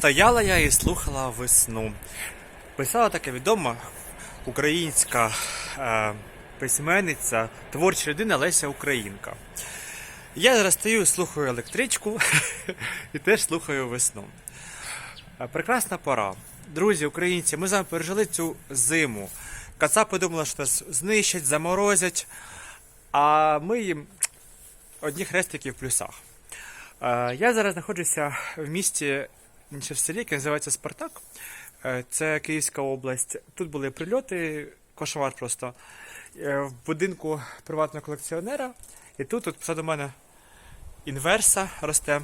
Стояла я і слухала весну. Писала така відома українська е, письменниця, творча людина Леся Українка. Я зараз стою слухаю електричку і теж слухаю весну. Е, Прекрасна пора. Друзі, українці, ми з вами пережили цю зиму. Кацапи думали, що нас знищать, заморозять, а ми їм одні хрестики в плюсах. Е, Я зараз знаходжуся в місті, інше в селі, яке називається Спартак. Е, Це Київська область. Тут були прильоти, кошмар просто. Е, В будинку приватного колекціонера. І тут, тут позаду мене інверса росте.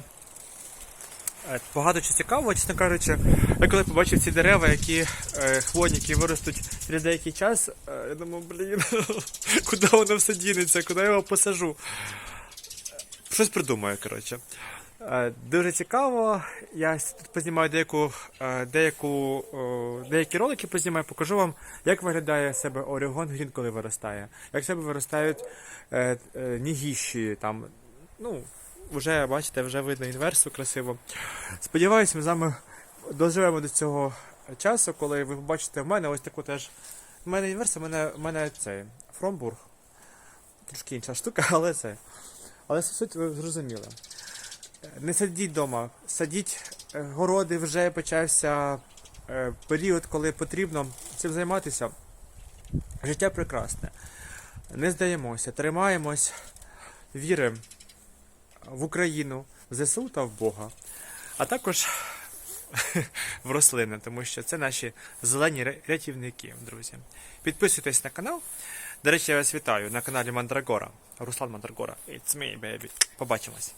Е, Багато чого цікавого, чесно кажучи, я коли побачив ці дерева, які е, хвойні, які виростуть через деякий час, я думаю, блін, куди воно все дінеться, куди я його посажу. Щось придумаю, коротше. Е, Дуже цікаво. Я тут познімаю деяку, е, деяку, деякі ролики познімаю, покажу вам, як виглядає себе Орігон Грін, коли виростає. Як себе виростають е, нігіші, там, ну, вже бачите, вже видно інверсу красиво. Сподіваюсь, ми з вами доживемо до цього часу, коли ви побачите в мене ось таку теж. У мене інверса, в мене, в мене цей Фромбург. Трошки інша штука, але це. Але суть ви зрозуміли. Не сидіть вдома, садіть е, городи, вже почався е, період, коли потрібно цим займатися. Життя прекрасне. Не здаємося, тримаємось, віримо в Україну, в ЗСУ та в Бога. А також в рослини, тому що це наші зелені рятівники, друзі. Підписуйтесь на канал. До речі, я вас вітаю на каналі Мандрагора. Руслан Мандрагора. It's me, baby. Побачимось.